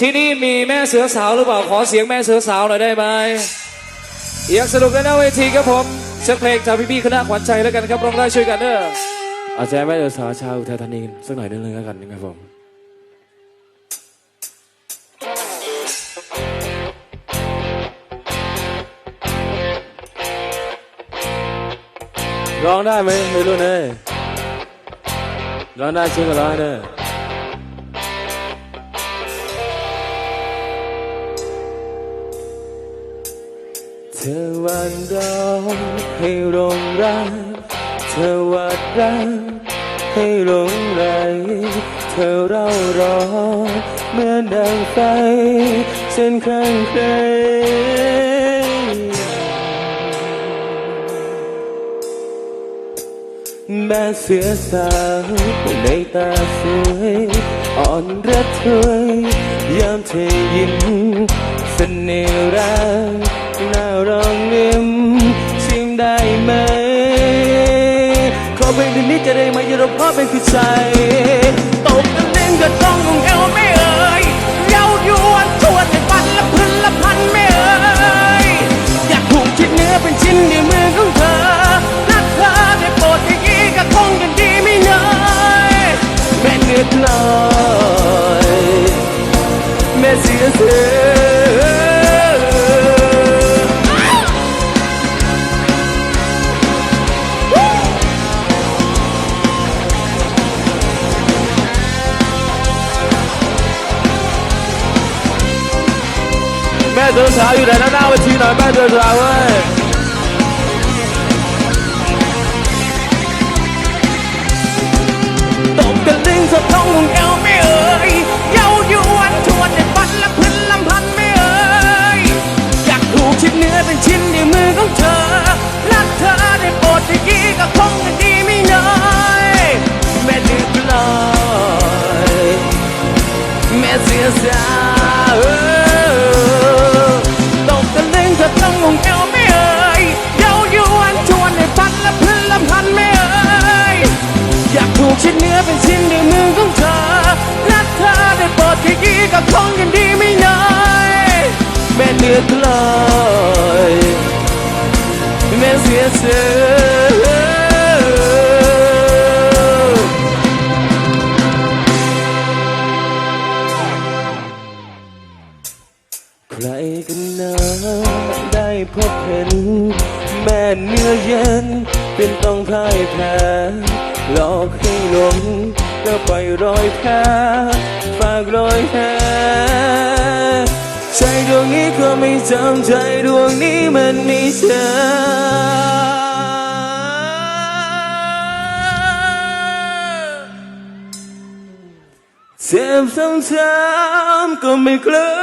ที่นี่มีแม่เสือสาวหรือเปล่าขอเสียงแม่เสือสาวหน่อยได้ไหมอยากสนุกกันหน้าเวทีครับผมเช็คเพลงจากพี่ๆคณะขวัญใจแล้วกันครับร้องได้ช่วยกันเด้ออาจารย์แม่เสือสาวชาวอุทัยธานีสักหน่อยนึงแล้วกันนะครับผมร้องได้ไหมไม่รู้เนยร้องได้จริงก็ร้องเด้ เธอวันรอให้ลงรัก เธอวัดรักให้หลงไหลเธอเร่ารอเหมื่อนดังไฟเส้นข้างใครแม่เสือสาวในตาสวยอ่อนระทวยยามเธอยิ้มเสน่ห์รัก พลงนี้จะได้มาอยู่รบพ่อเป็นคือใจตกตะลึงก็ต้องงง เดินสาวอยู่ไหนหน้าเวทีหน่อยแม่เดินสาวเว้ยตบกันดิ้งสะท้องของเอว ชิ้นเนื้อเป็นชิ้นในมือของเธอรักเธอได้โปรดแค่ยี่ก็คงยังดีไม่น้อยแม่เนื้อกลอยแม่เสียเสือใครกันนะได้พบเห็น แม่เนื้อเย็น เป็นต้องพ่ายแพ้ หลอกให้หลงแล้วปล่อยรอยแพ้ฝากรอยแพ้ใจดวงนี้ก็ไม่จำใจดวงนี้มันไม่เชื่อเจ็บซ้ำๆก็ไม่กล้า